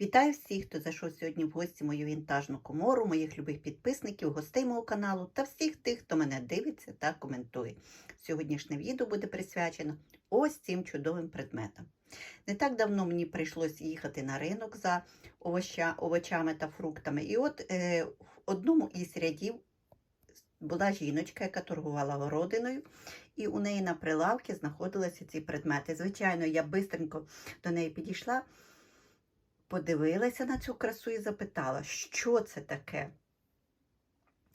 Вітаю всіх, хто зайшов сьогодні в гості мою вінтажну комору, моїх любих підписників, гостей мого каналу та всіх тих, хто мене дивиться та коментує. Сьогоднішнє відео буде присвячено ось цим чудовим предметам. Не так давно мені прийшлось їхати на ринок за овоща, овочами та фруктами. І от е, в одному із рядів була жіночка, яка торгувала городиною, і у неї на прилавці знаходилися ці предмети. Звичайно, я бистренько до неї підійшла подивилася на цю красу і запитала, що це таке?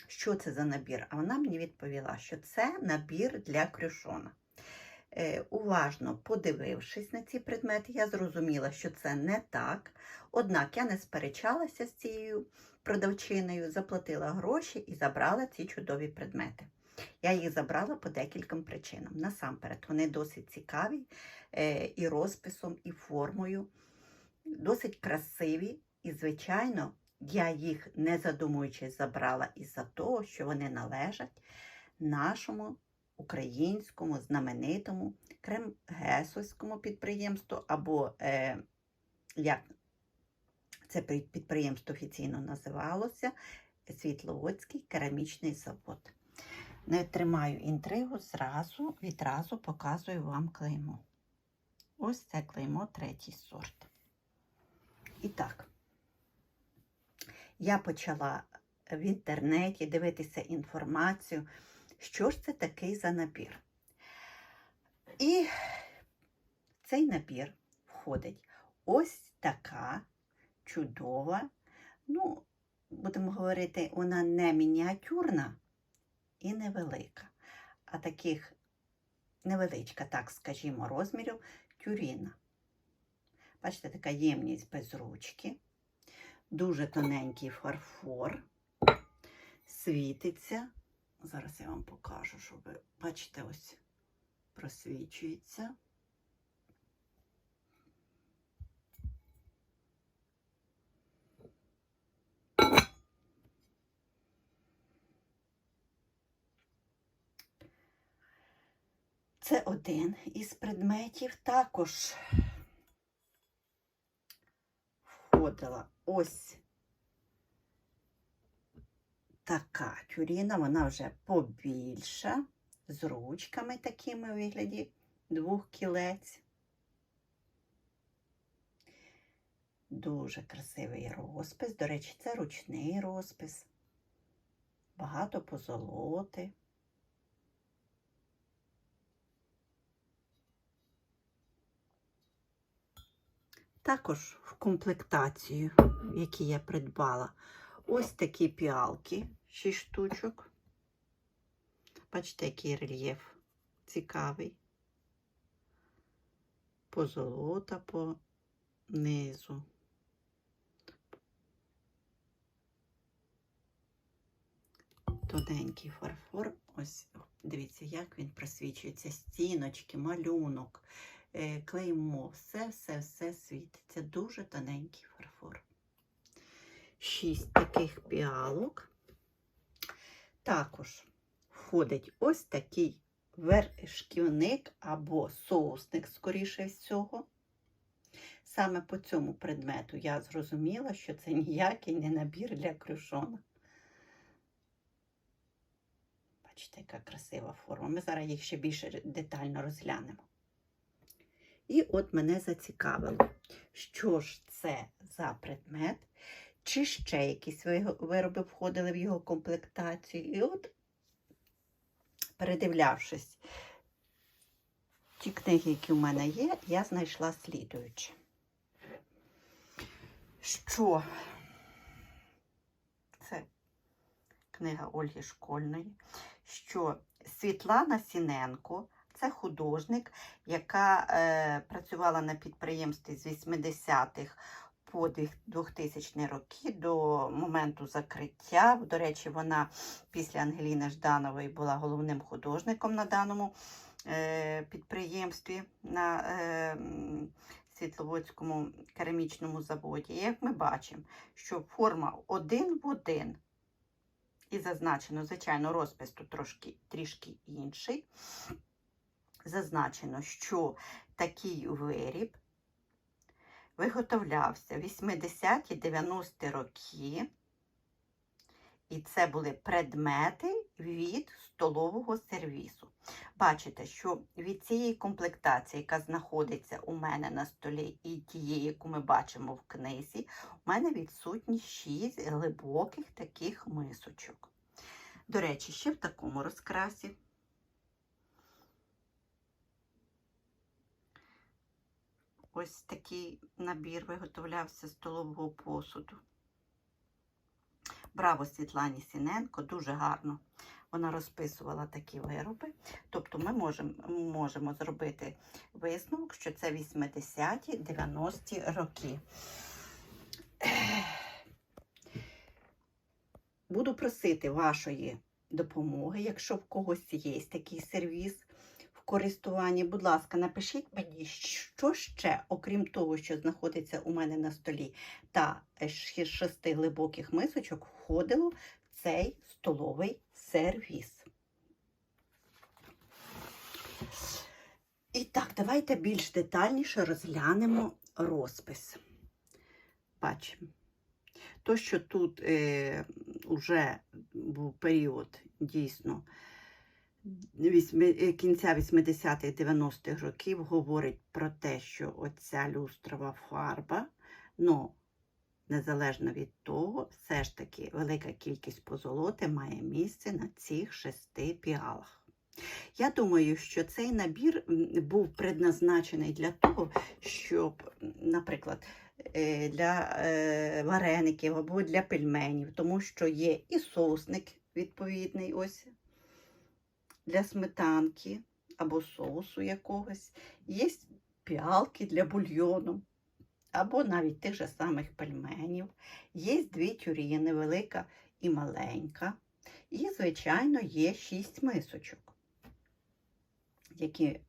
Що це за набір? А вона мені відповіла, що це набір для крюшона. Е, уважно подивившись на ці предмети, я зрозуміла, що це не так. Однак я не сперечалася з цією продавчиною, заплатила гроші і забрала ці чудові предмети. Я їх забрала по декільком причинам. Насамперед, вони досить цікаві е, і розписом, і формою досить красиві, і, звичайно, я їх, не задумуючись, забрала із-за того, що вони належать нашому українському знаменитому кремгесовському підприємству, або, е, як це підприємство офіційно називалося, Світловодський керамічний завод. Не тримаю інтригу, зразу, відразу показую вам клеймо. Ось це клеймо третій сорт. І так, я почала в інтернеті дивитися інформацію, що ж це такий за набір. І цей набір входить ось така чудова, ну, будемо говорити, вона не мініатюрна і невелика, а таких невеличка, так скажімо, розмірів тюріна. Бачите, така ємність без ручки, дуже тоненький фарфор, світиться. Зараз я вам покажу, щоб ви бачите, ось просвічується. Це один із предметів. Також входила ось така тюріна, вона вже побільша, з ручками такими у вигляді двох кілець. Дуже красивий розпис. До речі, це ручний розпис. Багато позолоти. Також в комплектацію, які я придбала, ось такі піалки, 6 штучок. Бачите, який рельєф цікавий. Позолота по низу. Тоненький фарфор. Ось, дивіться, як він просвічується. Стіночки, малюнок е, клеймо, все-все-все світиться. Дуже тоненький фарфор. Шість таких піалок. Також входить ось такий вершківник або соусник, скоріше всього. Саме по цьому предмету я зрозуміла, що це ніякий не набір для крюшона. Бачите, яка красива форма. Ми зараз їх ще більше детально розглянемо. І от мене зацікавило, що ж це за предмет, чи ще якісь вироби входили в його комплектацію. І от, передивлявшись ті книги, які в мене є, я знайшла слідуюче. Що це книга Ольги Школьної, що Світлана Сіненко це художник, яка е, працювала на підприємстві з 80-х по 2000 роки до моменту закриття. До речі, вона після Ангеліни Жданової була головним художником на даному е, підприємстві на е, Світловодському керамічному заводі. І як ми бачимо, що форма один в один. І зазначено, звичайно, розпис тут трошки трішки інший зазначено, що такий виріб виготовлявся 80-ті 90-ті роки. І це були предмети від столового сервісу. Бачите, що від цієї комплектації, яка знаходиться у мене на столі, і тієї, яку ми бачимо в книзі, у мене відсутні 6 глибоких таких мисочок. До речі, ще в такому розкрасі. Ось такий набір виготовлявся з столового посуду. Браво Світлані Сіненко, дуже гарно вона розписувала такі вироби. Тобто ми можемо, можемо зробити висновок, що це 80-ті, 90-ті роки. Буду просити вашої допомоги, якщо в когось є такий сервіс користуванні. Будь ласка, напишіть мені, що ще, окрім того, що знаходиться у мене на столі, та шести глибоких мисочок входило в цей столовий сервіс. І так, давайте більш детальніше розглянемо розпис. Бачимо. То, що тут е, вже був період дійсно кінця 80-х, 90-х років, говорить про те, що оця люстрова фарба, ну, незалежно від того, все ж таки велика кількість позолоти має місце на цих шести піалах. Я думаю, що цей набір був предназначений для того, щоб, наприклад, е, для е, вареників або для пельменів, тому що є і соусник відповідний ось для сметанки або соусу якогось, є піалки для бульйону, або навіть тих же самих пельменів. Є дві тюріни, велика і маленька. І, звичайно, є шість мисочок, які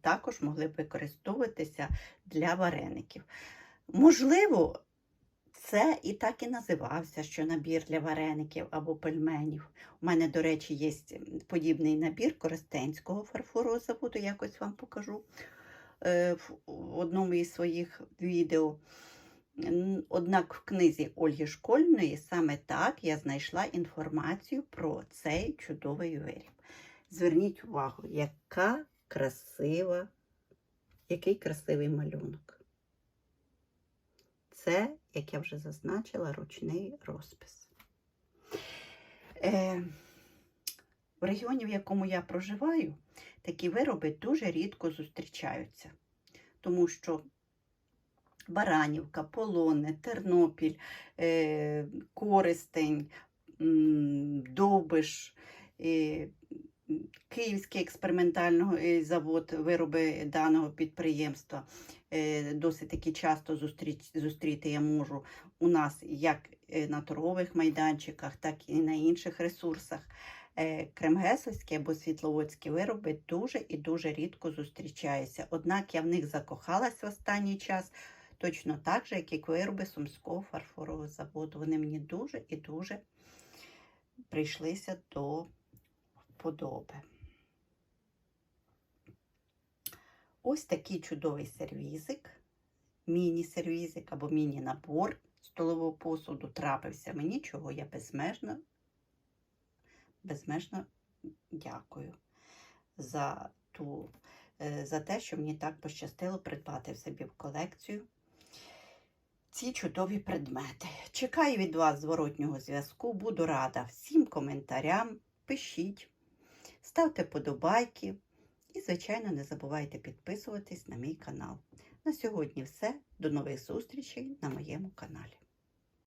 також могли б використовуватися для вареників. Можливо, це і так і називався, що набір для вареників або пельменів. У мене, до речі, є подібний набір Коростенського фарфорового заводу, якось вам покажу е, в в одному із своїх відео. Однак в книзі Ольги Школьної саме так я знайшла інформацію про цей чудовий виріб. Зверніть увагу, яка красива, який красивий малюнок. Це, як я вже зазначила, ручний розпис. Е, в регіоні, в якому я проживаю, такі вироби дуже рідко зустрічаються, тому що Баранівка, Полонне, Тернопіль, е, Користень, Довбиш, е, Київський експериментальний завод, вироби даного підприємства. Е, Досить таки часто зустріти я можу у нас як е, на торгових майданчиках, так і на інших ресурсах. Е, Кремгесовські або світловодські вироби дуже і дуже рідко зустрічаються. Однак я в них закохалась в останній час, точно так же, як і вироби Сумського фарфорового заводу. Вони мені дуже і дуже прийшлися до вподоби. Ось такий чудовий сервізик, міні-сервізик або міні-набор столового посуду трапився мені, чого я безмежно, безмежно дякую за, ту, е, за те, що мені так пощастило придбати в собі в колекцію ці чудові предмети. Чекаю від вас зворотнього зв'язку, буду рада всім коментарям. Пишіть, ставте подобайки і, звичайно, не забувайте підписуватись на мій канал. На сьогодні все. До нових зустрічей на моєму каналі.